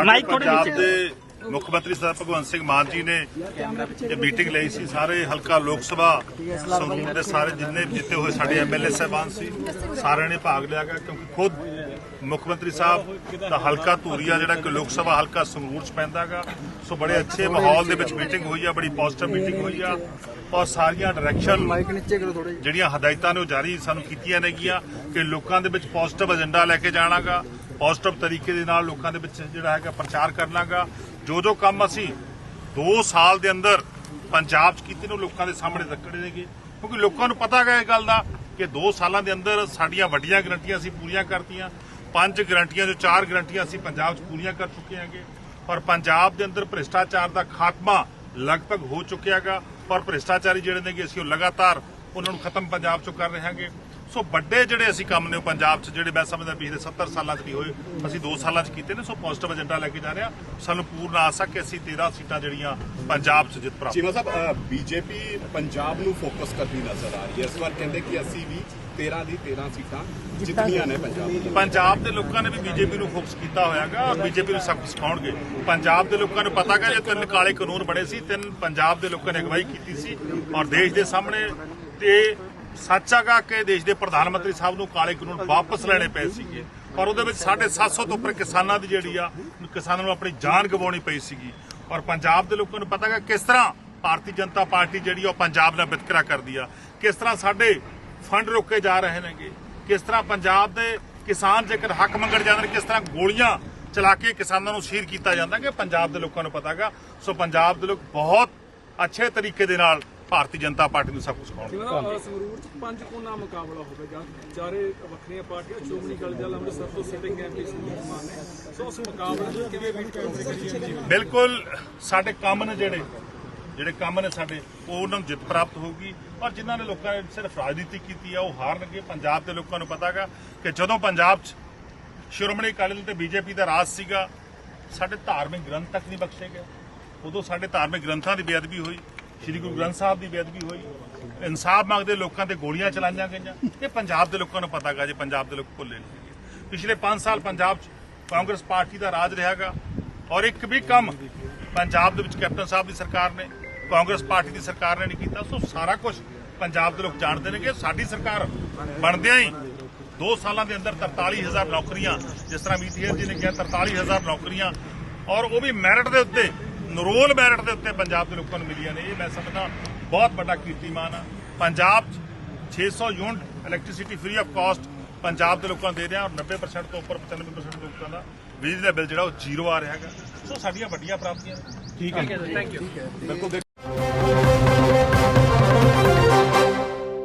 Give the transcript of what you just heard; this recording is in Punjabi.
ਸਾਡੇ ਪੰਜਾਬ ਦੇ ਮੁੱਖ ਮੰਤਰੀ ਸਾਹਿਬ ਭਗਵੰਤ ਸਿੰਘ ਮਾਨ ਜੀ ਨੇ ਇਹ ਮੀਟਿੰਗ ਲਈ ਸੀ। ਸਾਰੇ ਹਲਕਾ ਲੋਕ ਸਭਾ ਸੰਗਰੂਰ ਦੇ ਸਾਰੇ ਜਿੰਨੇ ਜਿੱਤੇ ਹੋਏ ਸਾਡੇ ਐਮਐਲਏ ਸਾਹਿਬਾਨ ਸੀ ਸਾਰਿਆਂ ਨੇ ਭਾਗ ਲਿਆ ਗਿਆ ਕਿਉਂਕਿ ਖੁਦ ਮੁੱਖ ਮੰਤਰੀ ਸਾਹਿਬ ਦਾ ਹਲਕਾ ਧੂਰੀਆ ਜਿਹੜਾ ਕਿ ਲੋਕ ਸਭਾ ਹਲਕਾ ਸੰਗਰੂਰ ਚ ਪੈਂਦਾਗਾ ਸੋ ਬੜੇ ਅੱਛੇ ਮਾਹੌਲ ਦੇ ਵਿੱਚ ਮੀਟਿੰਗ ਹੋਈ ਆ ਬੜੀ ਪੋਜ਼ਿਟਿਵ ਮੀਟਿੰਗ ਹੋਈ ਆ ਔਰ ਸਾਰੀਆਂ ਡਾਇਰੈਕਸ਼ਨ ਮਾਈਕ ਨੀਚੇ ਕਰੋ ਥੋੜਾ ਜਿਹੜੀਆਂ ਹਦਾਇਤਾਂ ਨੇ ਉਹ ਜਾਰੀ ਸਾਨੂੰ ਕੀਤੀਆਂ ਨੇਗੀਆਂ ਕਿ ਲੋਕਾਂ ਦੇ ਵਿੱਚ ਪੋਜ਼ਿਟਿਵ ਏਜੰਡਾ ਲੈ ਕੇ ਜਾਣਾਗਾ। ਪੋਜ਼ਿਟਿਵ ਤਰੀਕੇ ਦੇ ਨਾਲ ਲੋਕਾਂ ਦੇ ਵਿੱਚ ਜਿਹੜਾ ਹੈਗਾ ਪ੍ਰਚਾਰ ਕਰ ਲਾਂਗਾ ਜੋ ਜੋ ਕੰਮ ਅਸੀਂ 2 ਸਾਲ ਦੇ ਅੰਦਰ ਪੰਜਾਬ 'ਚ ਕੀਤੇ ਨੇ, ਉਹ ਲੋਕਾਂ ਦੇ ਸਾਹਮਣੇ ਰੱਖਣੇ ਨੇਗੇ। ਕਿਉਂਕਿ ਲੋਕਾਂ ਨੂੰ ਪਤਾ ਹੈ ਇਹ ਗੱਲ ਦਾ ਕਿ 2 ਸਾਲਾਂ ਦੇ ਅੰਦਰ ਸਾਡੀਆਂ ਵੱਡੀਆਂ ਗਰੰਟੀਆਂ ਅਸੀਂ ਪੂਰੀਆਂ ਕਰਤੀਆਂ। ਪੰਜ ਗਰੰਟੀਆਂ ਜੋ ਚਾਰ ਗਰੰਟੀਆਂ ਅਸੀਂ ਪੰਜਾਬ 'ਚ ਪੂਰੀਆਂ ਕਰ ਚੁੱਕੇ ਹਾਂਗੇ। ਔਰ ਪੰਜਾਬ ਦੇ ਅੰਦਰ ਭ੍ਰਿਸ਼ਟਾਚਾਰ ਦਾ ਖਾਤਮਾ ਲਗਭਗ ਹੋ ਚੁੱਕਿਆ ਹੈਗਾ ਔਰ ਭ੍ਰਿਸ਼ਟਾਚਾਰੀ ਜਿਹੜੇ ਨੇਗੇ ਅਸੀਂ ਉਹ ਲਗਾਤਾਰ ਉਹਨਾਂ ਨੂੰ ਖਤਮ ਪੰਜਾਬ 'ਚੋਂ ਕਰ ਰਹੇ ਹਾਂਗੇ। ਸੋ ਵੱਡੇ ਜਿਹੜੇ ਅਸੀਂ ਕੰਮ ਨੇ ਉਹ ਪੰਜਾਬ 'ਚ ਜਿਹੜੇ ਮੈਂ ਸਮਝਦਾ ਪਿਛਲੇ 70 ਸਾਲਾਂ 'ਚ ਵੀ ਹੋਏ ਅਸੀਂ 2 ਸਾਲਾਂ 'ਚ ਕੀਤੇ ਨੇ ਸੋ ਪੋਜ਼ਿਟਿਵ ਏਜੰਡਾ ਲੈ ਕੇ ਜਾ ਰਹੇ ਸਾਨੂੰ ਪੂਰਨ ਆਸ ਆ ਕਿ ਅਸੀਂ 13 ਸੀਟਾਂ ਜਿਹੜੀਆਂ ਪੰਜਾਬ 'ਚ ਜਿੱਤ ਪ੍ਰਾਪਤ ਚੀਮਾ ਸਾਹਿਬ ਬੀਜੇਪੀ ਪੰਜਾਬ ਨੂੰ ਫੋਕਸ ਕਰਦੀ ਨਜ਼ਰ ਆ ਰਹੀ ਹੈ। ਇਸ ਵਾਰ ਕਹਿੰਦੇ ਕਿ ਅਸੀਂ ਵੀ 13 ਦੀ 13 ਸੀਟਾਂ ਜਿੱਤਣੀਆਂ ਨੇ ਪੰਜਾਬ ਪੰਜਾਬ ਦੇ ਲੋਕਾਂ ਨੇ ਵੀ ਬੀਜੇਪੀ ਨੂੰ ਫੋਕਸ ਕੀਤਾ ਹੋਇਆਗਾ ਬੀਜੇਪੀ ਨੂੰ ਸਬਕ ਸਿਖਾਉਣਗੇ। ਪੰਜਾਬ ਦੇ ਲੋਕਾਂ ਨੂੰ ਪਤਾ ਗਾ ਜੇ ਤਿੰਨ ਕਾਲੇ ਕਾਨੂੰਨ ਬਣੇ ਸੀ ਤਿੰਨ ਪੰਜਾਬ ਦੇ ਲੋਕਾਂ ਨੇ ਅਗਵਾਈ ਕੀਤੀ ਸੀ ਔਰ ਦੇਸ਼ ਦੇ ਸਾਹਮਣੇ ਤੇ ਸੱਚ ਹੈਗਾ ਕਿ ਦੇਸ਼ ਦੇ ਪ੍ਰਧਾਨ ਮੰਤਰੀ ਸਾਹਿਬ ਨੂੰ ਕਾਲੇ ਕਾਨੂੰਨ ਵਾਪਸ ਲੈਣੇ ਪਏ ਸੀਗੇ। ਔਰ ਉਹਦੇ ਵਿੱਚ 750 ਤੋਂ ਉੱਪਰ ਕਿਸਾਨਾਂ ਦੀ ਜਿਹੜੀ ਆ, ਕਿਸਾਨਾਂ ਨੂੰ ਆਪਣੀ ਜਾਨ ਗਵਾਉਣੀ ਪਈ ਸੀਗੀ। ਔਰ ਪੰਜਾਬ ਦੇ ਲੋਕਾਂ ਨੂੰ ਪਤਾ ਹੈਗਾ ਕਿਸ ਤਰ੍ਹਾਂ ਭਾਰਤੀ ਜਨਤਾ ਪਾਰਟੀ ਜਿਹੜੀ ਆ, ਉਹ ਪੰਜਾਬ ਨਾਲ ਵਿਤਕਰਾ ਕਰਦੀ ਆ। ਕਿਸ ਤਰ੍ਹਾਂ ਸਾਡੇ ਫੰਡ ਰੋਕੇ ਜਾ ਰਹੇ ਨੇਗੇ? ਕਿਸ ਤਰ੍ਹਾਂ ਪੰਜਾਬ ਦੇ ਕਿਸਾਨ ਜੇਕਰ ਹੱਕ ਮੰਗਣ ਜਾਂਦੇ ਨੇ, ਕਿਸ ਤਰ੍ਹਾਂ ਗੋਲੀਆਂ ਚਲਾ ਕੇ ਕਿਸਾਨਾਂ ਨੂੰ ਸ਼ਹੀਦ ਕੀਤਾ ਜਾਂਦਾ ਕਿ ਪੰਜਾਬ ਦੇ ਲੋਕਾਂ ਨੂੰ ਪਤਾ ਹੈਗਾ। ਸੋ ਪੰਜਾਬ ਦੇ ਲੋਕ ਬਹੁਤ ਅੱਛੇ ਤਰੀਕੇ ਦੇ ਨਾਲ ਭਾਰਤੀ ਜਨਤਾ ਪਾਰਟੀ ਨੂੰ ਸਭ ਕੁਝ ਜਿਵੇਂ ਸੰਗਰੂਰ ਚ ਪੰਜ ਕੋਨਾ ਮੁਕਾਬਲਾ ਹੋਵੇਗਾ ਚਾਰੇ ਵੱਖਰੀਆਂ ਪਾਰਟੀਆਂ ਸ਼੍ਰੋਮਣੀ ਅਕਾਲੀ ਦਲ ਅੰਮ੍ਰਿਤਸਰ ਤੋਂ ਸਿਟਿੰਗ ਐਮਪੀ ਸੁਨੀਲ ਕੁਮਾਰ ਨੇ ਸੋ ਉਸ ਮੁਕਾਬਲੇ ਨੂੰ ਕਿਵੇਂ ਵੀ ਕਰੀਏ ਬਿਲਕੁਲ ਸਾਡੇ ਕੰਮ ਨੇ ਜਿਹੜੇ ਜਿਹੜੇ ਕੰਮ ਨੇ ਸਾਡੇ ਉਹ ਉਹਨਾਂ ਨੂੰ ਜਿੱਤ ਪ੍ਰਾਪਤ ਹੋਊਗੀ। ਔਰ ਜਿਨ੍ਹਾਂ ਨੇ ਲੋਕਾਂ ਨੇ ਸਿਰਫ ਰਾਜਨੀਤੀ ਕੀਤੀ ਆ ਉਹ ਹਾਰਨਗੇ ਪੰਜਾਬ ਦੇ ਲੋਕਾਂ ਨੂੰ ਪਤਾਗਾ ਕਿ ਜਦੋਂ ਪੰਜਾਬ 'ਚ ਸ਼੍ਰੋਮਣੀ ਅਕਾਲੀ ਦਲ ਤੇ ਬੀਜੇਪੀ ਦਾ ਰਾਜ ਸੀਗਾ ਸਾਡੇ ਧਾਰਮਿਕ ਗ੍ਰੰਥ ਤੱਕ ਨਹੀਂ ਬਖਸ਼ੇ ਗਏ। ਉਦੋਂ ਸਾਡੇ ਧਾਰਮਿਕ ਗ੍ਰੰਥਾਂ ਦੀ ਬੇਅਦਬੀ ਹੋਈ। ਸ੍ਰੀ ਗੁਰੂ ਗ੍ਰੰਥ ਸਾਹਿਬ ਦੀ ਬੇਅਦਬੀ ਹੋਈ। ਇਨਸਾਫ ਮੰਗਦੇ ਲੋਕਾਂ ਤੇ ਗੋਲੀਆਂ ਚਲਾਈਆਂ ਗਈਆਂ। ਇਹ ਪੰਜਾਬ ਦੇ ਲੋਕਾਂ ਨੂੰ ਪਤਾਗਾ ਜੇ ਪੰਜਾਬ ਦੇ ਲੋਕ ਭੁੱਲੇ ਨਹੀਂ ਪਿਛਲੇ 5 ਸਾਲ ਪੰਜਾਬ 'ਚ ਕਾਂਗਰਸ ਪਾਰਟੀ ਦਾ ਰਾਜ ਰਿਹਾਗਾ ਔਰ ਇੱਕ ਵੀ ਕੰਮ ਪੰਜਾਬ ਦੇ ਵਿੱਚ ਕੈਪਟਨ ਸਾਹਿਬ ਦੀ ਸਰਕਾਰ ਨੇ, ਕਾਂਗਰਸ ਪਾਰਟੀ ਦੀ ਸਰਕਾਰ ਨੇ ਨਹੀਂ ਕੀਤਾ। ਸੋ ਸਾਰਾ ਕੁਝ ਪੰਜਾਬ ਦੇ ਲੋਕ ਜਾਣਦੇ ਨੇ ਕਿ ਸਾਡੀ ਸਰਕਾਰ ਬਣਦਿਆਂ ਹੀ 2 ਸਾਲਾਂ ਦੇ ਅੰਦਰ 43000 ਨੌਕਰੀਆਂ, ਜਿਸ ਤਰ੍ਹਾਂ ਅਮਿਤ ਹੇਰ ਜੀ ਨੇ ਕਿਹਾ 43000 ਨੌਕਰੀਆਂ। ਔਰ ਉਹ ਵੀ ਮੈਰਿਟ ਦੇ ਉੱਤੇ ਨਰੋਲ ਮੈਰਿਟ ਦੇ ਉੱਤੇ ਪੰਜਾਬ ਦੇ ਲੋਕਾਂ ਨੂੰ ਮਿਲੀਆਂ ਨੇ। ਇਹ ਮੈਂ ਸਮਝਦਾ ਬਹੁਤ ਵੱਡਾ ਕੀਰਤੀਮਾਨ ਆ। ਪੰਜਾਬ 'ਚ 600 unit electricity free of cost Punjab ਦੇ ਲੋਕਾਂ ਨੂੰ ਦੇ ਰਿਹਾ ਔਰ 90% ਤੋਂ ਉੱਪਰ 95% ਲੋਕਾਂ ਦਾ ਬਿਜਲੀ ਦਾ ਬਿੱਲ ਜਿਹੜਾ ਉਹ ਜ਼ੀਰੋ ਆ ਰਿਹਾ ਹੈਗਾ। ਸੋ ਸਾਡੀਆਂ ਵੱਡੀਆਂ ਪ੍ਰਾਪਤੀਆਂ ਨੇ। ਥੈਂਕ ਯੂ ਬਿਲਕੁਲ